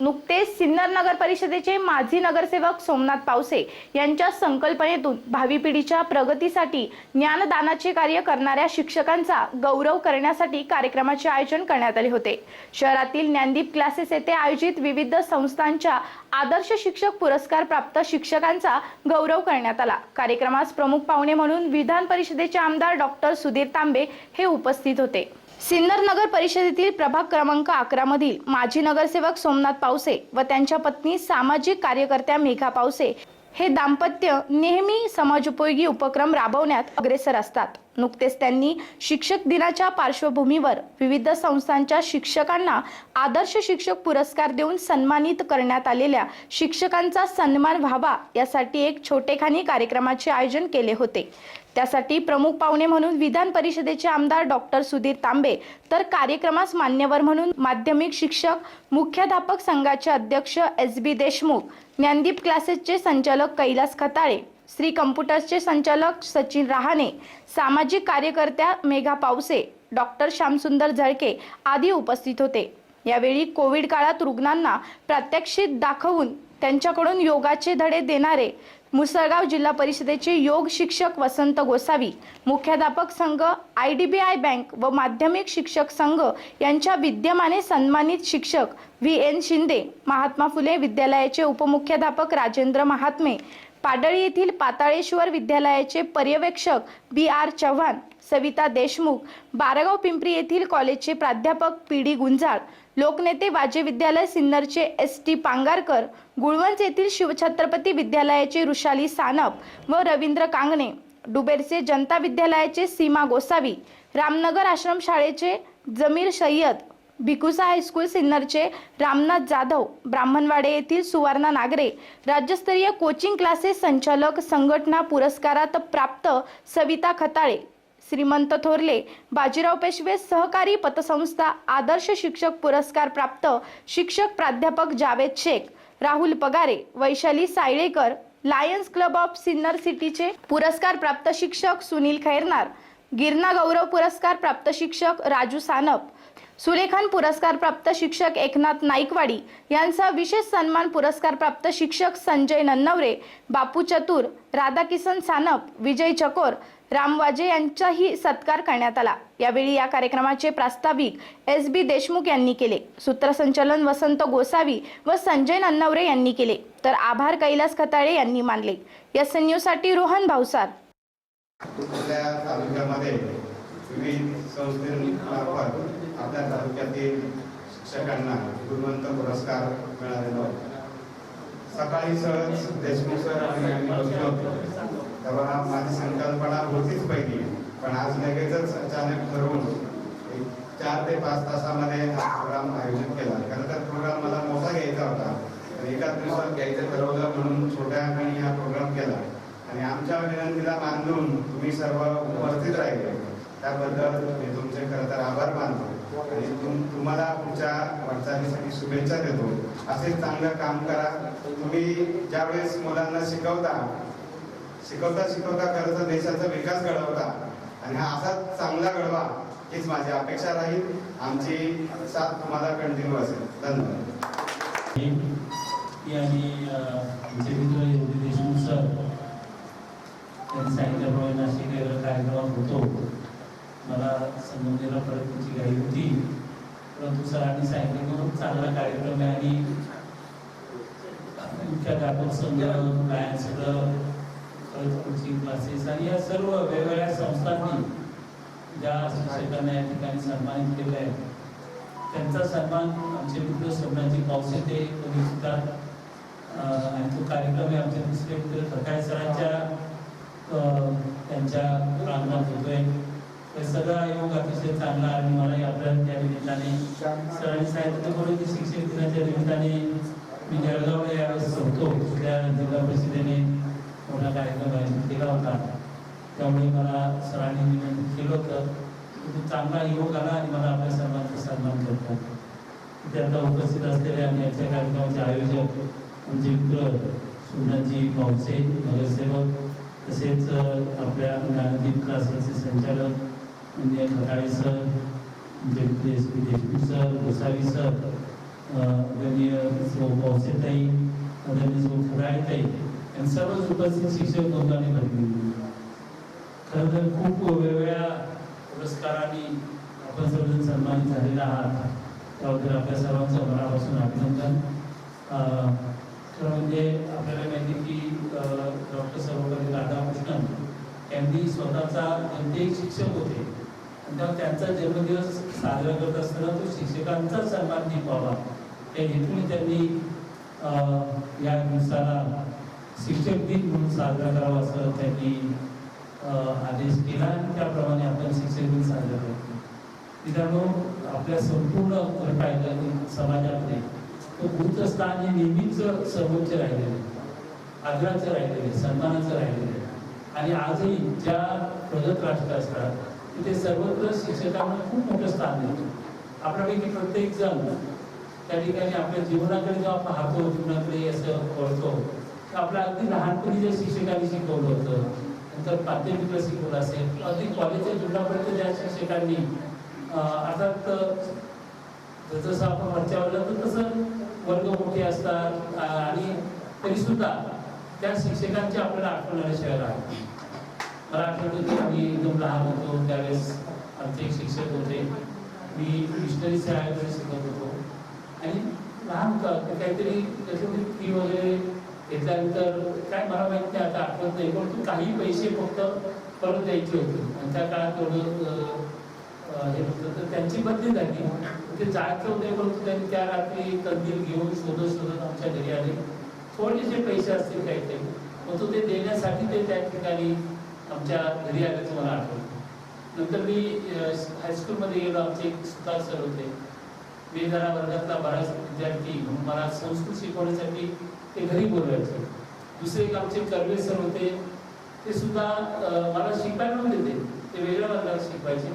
नुकतेच सिन्नर नगर परिषदेचे माजी नगरसेवक सोमनाथ पावसे यांच्या संकल्पनेतून भावी पिढीच्या प्रगतीसाठी ज्ञानदानाचे कार्य करणाऱ्या शिक्षकांचा गौरव करण्यासाठी कार्यक्रमाचे आयोजन करण्यात आले होते. शहरातील ज्ञानदीप क्लासेस येथे आयोजित विविध संस्थांच्या आदर्श शिक्षक पुरस्कार प्राप्त शिक्षकांचा गौरव करण्यात आला. कार्यक्रमास प्रमुख पाहुणे म्हणून विधान परिषदेचे आमदार डॉक्टर सुधीर तांबे हे उपस्थित होते. सिन्नर नगर परिषदेतील प्रभाग क्रमांक अकरा मधील माजी नगरसेवक सोमनाथ पावसे व त्यांच्या पत्नी सामाजिक कार्यकर्त्या मेघा पावसे हे दाम्पत्य नेहमी समाजोपयोगी उपक्रम राबवण्यात अग्रेसर असतात. नुकतेच त्यांनी शिक्षक दिनाच्या पार्श्वभूमीवर विविध संस्थांच्या शिक्षकांना आदर्श शिक्षक पुरस्कार देऊन सन्मानित करण्यात आलेल्या शिक्षकांचा सन्मान व्हावा यासाठी एक छोटेखानी कार्यक्रमाचे आयोजन केले होते. त्यासाठी प्रमुख पाहुणे म्हणून विधान परिषदेचे आमदार डॉक्टर सुधीर तांबे तर कार्यक्रमास मान्यवर म्हणून माध्यमिक शिक्षक मुख्याध्यापक संघाचे अध्यक्ष एस बी देशमुख ज्ञानदीप क्लासेसचे संचालक कैलास खताळे श्री कम्प्युटर्सचे संचालक सचिन रहाणे सामाजिक कार्यकर्त्या मेघा पावसे डॉक्टर श्यामसुंदर झळके आदी उपस्थित होते. यावेळी कोविड काळात रुग्णांना प्रात्यक्षित दाखवून त्यांच्याकडून योगाचे धडे देणारे मुसळगाव जिल्हा परिषदेचे योग शिक्षक वसंत गोसावी मुख्याध्यापक संघ I D B I bank व माध्यमिक शिक्षक संघ यांच्या विद्यमाने सन्मानित शिक्षक व्ही. एन. शिंदे महात्मा फुले विद्यालयाचे उपमुख्याध्यापक राजेंद्र महात्मे पाडळी येथील पाताळेश्वर विद्यालयाचे पर्यवेक्षक बी. आर. चव्हाण सविता देशमुख बारगाव पिंपरी येथील कॉलेजचे प्राध्यापक पी. डी. गुंजाळ लोकनेते वाजे विद्यालय सिन्नरचे एस टी पांगारकर गुळवंच येथील शिवछत्रपती विद्यालयाचे ऋषाली सानप व रवींद्र कांगणे डुबेरचे जनता विद्यालयाचे सीमा गोसावी रामनगर आश्रम शाळेचे जमीर सय्यद भिकुसा हायस्कूल सिन्नरचे रामनाथ जाधव ब्राह्मणवाडे येथील सुवर्णा नागरे राज्यस्तरीय कोचिंग क्लासेस संचालक संघटना पुरस्कारात प्राप्त सविता खताळे श्रीमंत थोरले बाजीराव पेशवे सहकारी पतसंस्था आदर्श शिक्षक पुरस्कार प्राप्त शिक्षक प्राध्यापक Javed Shaikh Rahul Pagare Vaishali Sayalekar Lions club of Sinnar सिटीचे पुरस्कार प्राप्त शिक्षक सुनील खैरनार गिरणा गौरव पुरस्कार प्राप्त शिक्षक राजू सानप सुलेखान पुरस्कार प्राप्त शिक्षक एकनाथ नाईकवाडी यांचा विशेष सन्मान पुरस्कार प्राप्त शिक्षक संजय नन्नवरे बापू चतुर राधाकिसन सानप विजय चकोर रामवाजे यांचाही सत्कार करण्यात आला. यावेळी या कार्यक्रमाचे प्रास्ताविक एस बी देशमुख यांनी केले. सूत्रसंचालन वसंत गोसावी व संजय नन्नवरे यांनी केले. तर आभार कैलास खताळे यांनी मानले. एस एनसाठी रोहन भावसार आपल्या तालुक्यातील शिक्षकांना गुणवंत पुरस्कार मिळालेला होता. सकाळी सहज देशमुख सर आणि तेव्हा माझी संकल्पना होतीच पहिली. पण आज लगेचच अचानक ठरवून एक चार ते पाच तासामध्ये हा प्रोग्राम आयोजित केला. कारण तर प्रोग्राम मला मोठा घ्यायचा होता. एकाच दिवसात घ्यायचं ठरवलं म्हणून छोट्या मी हा प्रोग्राम केला. आणि आमच्या विनंतीला मानून तुम्ही सर्व उपस्थित राहिले. त्याबद्दल मी तुमचे खरं तर आभार मानतो. आणि तुम तुम्हाला पुढच्या वाटचालीसाठी शुभेच्छा देतो. असेच चांगलं काम करा. तुम्ही ज्यावेळेस मुलांना शिकवता शिकवता शिकवता खरं तर देशाचा विकास घडवता. आणि हा असाच चांगला घडवा हीच माझी अपेक्षा राहील. आमची साथ तुम्हाला कंटिन्यू असेल. धन्यवाद. आणि आमचे मित्र योगी देशमुख सर त्यांनी सांगितल्याप्रमाणे नाशिक कार्यक्रम होतो मला संबंधीला परत तुमची घाई होती. परंतु सरांनी सांगितलं म्हणून चांगला कार्यक्रम आहे आणि मुख्याध्यापक संघ काय सगळं परत कोचिंग क्लासेस आणि या सर्व वेगवेगळ्या संस्थांनी ज्या शिक्षकांना या ठिकाणी सन्मानित केलं आहे त्यांचा सन्मान आमचे मित्र सोमनाथजी पावसे ते करू शकतात. आणि तो कार्यक्रम आहे आमचे दुसरे मित्र खकाळे सरांच्या त्यांच्या प्रांगणात होतोय. तर सगळा आयोग अतिशय चांगला आणि मला यात्रा त्या निमित्ताने सरांनी सांगितलं करून की शिक्षक दिनाच्या निमित्ताने मी जळगावला यावेळेस होतो त्या जिल्हा परिषदेने. मोठा कार्यक्रम आयोजित केला होता त्यामुळे मला सरांनी विनंती केलं होतं की खूप चांगला योग आला आणि मला आपल्या सर्वांचा सन्मान करतो तिथे आता उपस्थित असलेले आणि याच्या कार्यक्रमाचे आयोजक आमचे मित्र सुमनाथजी पावसे नगरसेवक तसेच आपल्या ज्ञानदीप क्लासेसचे संचालक म्हणजे खटाळे सर म्हणजे S P Deshmukh sir Gosavi sir अ, आदरणीय वळसेताई आदरणीय सौ खराळेताई आणि सर्वच उपस्थित शिक्षक बंधूंनी भरली. खरं तर खूप वेगवेगळ्या पुरस्कारांनी आपण सर्वजण सन्मानित झालेला आहात. त्याबद्दल आपल्या सर्वांचं मनापासून अभिनंदन. खरं म्हणजे आपल्याला माहिती की डॉक्टर सर्वपल्ली राधाकृष्णन यांनी स्वतःचा कोणतेही शिक्षक होते आणि तेव्हा त्यांचा जन्मदिवस साजरा करत असताना तो शिक्षकांचा सन्मान दिन या हेतूने त्यांनी या दिवसाला शिक्षक दिन म्हणून साजरा करावा असं त्यांनी आदेश केला आणि त्याप्रमाणे आपण शिक्षक दिन साजरा करतो. मित्रांनो आपल्या संपूर्ण पाहिलं समाजामध्ये तो उच्च स्थान हे नेहमीच सर्वोच्च राहिलेलं आहे. आदराचं राहिलेलं आहे सन्मानाचं राहिलेलं आहे. आणि आजही ज्या प्रगत राष्ट्र असतात तिथे सर्वत्र शिक्षकांना खूप मोठं स्थान देतो आपल्यापैकी प्रत्येक जण त्या ठिकाणी आपल्या जीवनाकडे जेव्हा पाहतो जीवनाकडे असं कळतो तर आपल्या अगदी लहानपणी जे शिक्षकांनी शिकवलं होतं नंतर माध्यमिकला शिकवलं असेल अगदी कॉलेजच्या जीवनापर्यंत ज्या शिक्षकांनी अर्थात जसं आपण वरच्या वरला तर तसं वर्ग मोठे असतात आणि तरीसुद्धा त्या शिक्षकांची आपल्याला आठवणाऱ्या शहर आहे मला आठवतं की आम्ही एकदम लहान होतो त्यावेळेस आमचे एक शिक्षक होते. मी मिशनरी शाळेमध्ये शिकत होतो. आणि लहान तर काहीतरी त्याच्यामध्ये फी वगैरे घेतल्यानंतर काय मला माहीत नाही आता आठवत नाही. परंतु काही पैसे फक्त परत द्यायचे होते. आणि त्या काळात थोडं हे होतं तर त्यांची बदली झाली. ते जायचं होते परंतु त्यांनी त्या रात्री कंदील घेऊन शोधत शोधत आमच्या घरी आले. थोडेसे पैसे असतील काहीतरी परंतु ते देण्यासाठी ते त्या ठिकाणी आमच्या घरी आल्याचं मला आठवतं. नंतर मी हायस्कूलमध्ये गेलो. आमचे एक सुतार सर होते. मी जरा वर्गातला बराच विद्यार्थी म्हणून मला संस्कृत शिकवण्यासाठी ते घरी बोलवायचे. दुसरे एक आमचे कर्वे सर होते ते सुद्धा मला शिकायला नव्हते ते ते वेगळ्या वर्गात शिकवायचे.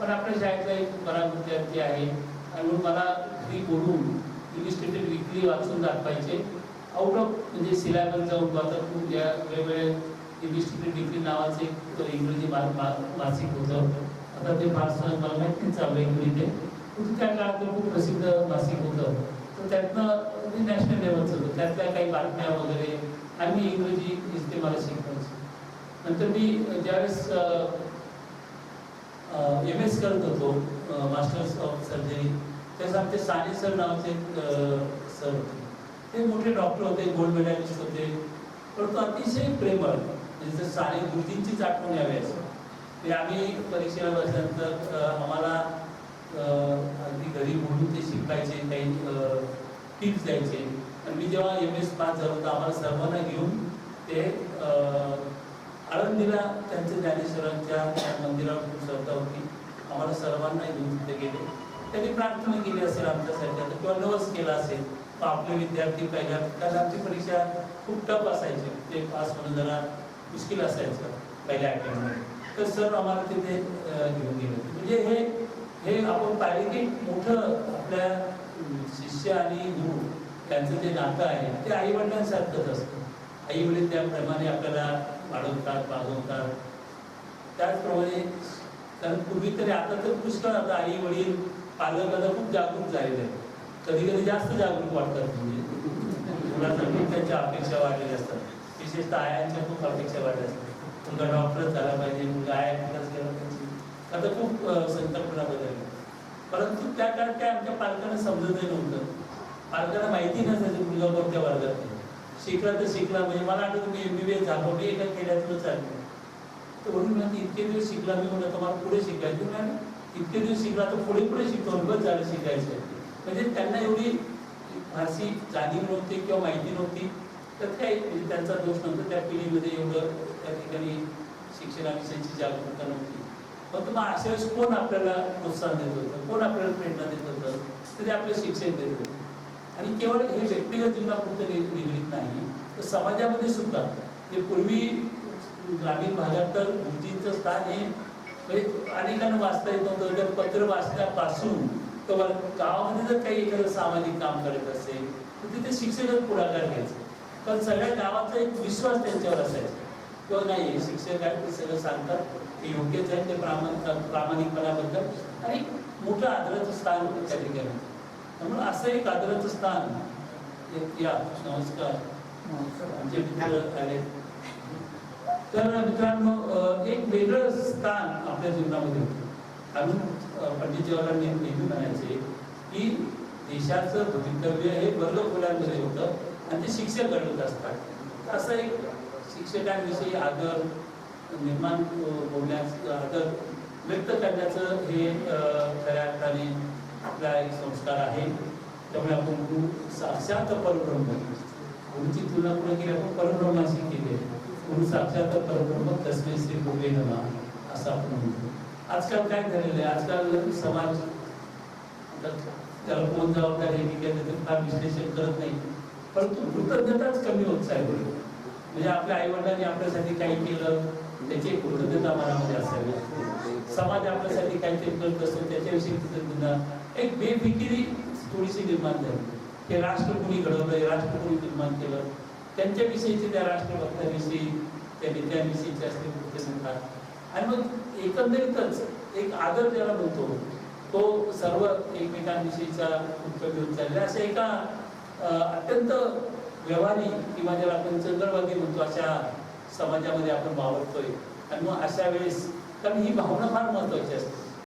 पण आपल्या शाळेतला एक बरा विद्यार्थी आहे आणि म्हणून मला घरी बोलून इलिस्ट्रेटेड विकली वाचून दाखवायचे. आउट ऑफ म्हणजे सिलॅबस जाऊन आता खूप या वेगवेगळ्या इलिस्ट्रेटेड डिग्री नावाचे एक इंग्रजी मा- मासिक होतं. आता ते फारसं मला माहितीच चाललं आहे इंग्रजी ते. त्या काळात खूप प्रसिद्ध मासिक होतं. त्यातनं नॅशनल लेवलचं होतं. त्यातल्या काही बातम्या वगैरे. आणि इंग्रजी ते मला शिकवायचे. नंतर मी ज्यावेळेस एम एस करत होतो मास्टर्स ऑफ सर्जरी त्यावेळेस आमचे साने सर नावाचे सर होते. ते मोठे डॉक्टर होते गोल्ड मेडलिस्ट होते. परंतु अतिशय प्रेमळ म्हणजे साने गुरुजींचीच आठवण यावी असं ते आम्ही परीक्षेला बसल्यानंतर आम्हाला अगदी घरी बोलून ते शिकायचे काही टिप्स द्यायचे. आणि मी जेव्हा एम एस पास झालो तर आम्हाला सर्वांना घेऊन ते आळंदीला त्यांच्या ज्ञानेश्वरांच्या त्या मंदिरावर खूप श्रद्धा होती. आम्हाला सर्वांना घेऊन तिथे गेले. त्यांनी प्रार्थना केली असेल आमच्यासाठी. आता किंवा नवस केला असेल तर आपले विद्यार्थी पहिल्या कारण आमची परीक्षा खूप टफ असायची. ते पास होणं जरा मुश्किल असायचं पहिल्या आठवड्यामध्ये. तर सर आम्हाला तिथे घेऊन गेले होते. म्हणजे हे हे आपण पाहिले की मोठं आपल्या शिष्य आणि गुरु त्यांचं जे नातं आहे ते आई वडिलांसारखंच असतं. आई वडील त्याप्रमाणे आपल्याला वाढवतात वागवतात. त्याचप्रमाणे कारण पूर्वी तरी आता तर पुष्कळ आता आई वडील पालक आता खूप जागरूक झालेले आहेत. कधी कधी जास्त जागरूक वाटतात म्हणजे. मुलासाठी त्यांच्या अपेक्षा वाढलेल्या असतात. विशेषतः आयांच्या खूप अपेक्षा वाढल्या असतात. मुलगा डॉक्टरच झाला पाहिजे मुलगा आय गेला आता खूप संकल्पना बदलली परंतु त्या काळात काय आमच्या पालकांना समजतही नव्हतं. पालकांना माहिती नसायचं मुलगा कोणत्या वर्गात शिकला तर शिकला म्हणजे मला आठवतं मी एम बी बी एस झालो मी एका खेड्यातूनच चाललो तर म्हणून म्हणजे इतके दिवस शिकला मी म्हणलं तुम्हाला पुढे शिकायचं नाही इतके दिवस शिकला तर पुढे पुढे शिकतो. बस झालं शिकायचं. म्हणजे त्यांना एवढी फारशी जाणीव नव्हती किंवा माहिती नव्हती. तर काही म्हणजे त्यांचा दोष नव्हता. त्या पिढीमध्ये एवढं त्या ठिकाणी शिक्षणाविषयीची जागरूकता नव्हती. पण मग अशा वेळेस कोण आपल्याला प्रोत्साहन देत होतं? कोण आपल्याला प्रेरणा देत होतं? तर ते आपलं शिक्षण देत होतं. आणि केवळ हे व्यक्तिगत जीवनापुरतं नि- निगडीत नाही तर समाजामध्ये सुद्धा. ते पूर्वी ग्रामीण भागात तर गुरुजींचं स्थान हे म्हणजे अनेकांना वाचता येत नव्हतं. तर पत्र वाचण्यापासून तर गावामध्ये जर काही एखादं सामाजिक काम करत असेल तर तिथे शिक्षकच पुढाकार घ्यायचं. पण सगळ्या गावाचा एक विश्वास त्यांच्यावर असायचा. किंवा नाही हे शिक्षक आहेत ते सगळं सांगतात. ते योग्यच आहे ते प्रामाणिक प्रामाणिकपणाबद्दल आणि मोठं आदराचं स्थान होतं त्या ठिकाणी त्यामुळे असं एक आदराचं स्थान या नमस्कार. आमचे मित्र आले. तर मित्रांनो एक वेगळं स्थान आपल्या जीवनामध्ये होतं. अजून अ, पंडित जवाहरलाल नेहरू नेहमी म्हणायचे की देशाचं भवितव्य हे वर्ग खोल्यांमध्ये होतं आणि ते शिक्षक घडवत असतात. असं एक शिक्षकांविषयी आदर निर्माण होण्यास आदर व्यक्त करण्याचं हे खऱ्या अर्थाने आपला एक संस्कार आहे. त्यामुळे आपण गुरु साक्षात परब्रह्म गुरुची तुलना पुढे केली आपण परब्रह्माशी केली आहे. गुरु साक्षात परब्रह्म तस्मै श्री गुरुवे नमा असं आपण म्हणतो. आजकाल काय झालेलं आहे? आजकाल समाज त्याला कोण जबाबदार आहे की काय फार विश्लेषण करत नाही. परंतु कृतज्ञताच कमी होत चालली. म्हणजे आपल्या आईवडिलांनी आपल्यासाठी काही केलं त्याची कृतज्ञता मनामध्ये असावी. समाज आपल्यासाठी काहीतरी करत असतो त्याच्याविषयी कृतज्ञता. एक बेफिकिरी थोडीशी निर्माण झाली. हे राष्ट्र कोणी घडवलंय राष्ट्र कोणी निर्माण केलं? त्यांच्याविषयीची त्या राष्ट्रभक्ताविषयी त्या नेत्यांविषयीची असते कृतज्ञता. आणि मग एकंदरीतच एक आदर ज्याला म्हणतो तो सर्व एकमेकांविषयीचा उपयोग घेऊन चालला. अशा एका अत्यंत व्यवहारी किंवा ज्याला आपण चंद्रभागी म्हणतो अशा समाजामध्ये आपण वावरतोय आणि मग अशा वेळेस कारण ही भावना फार महत्वाची असते.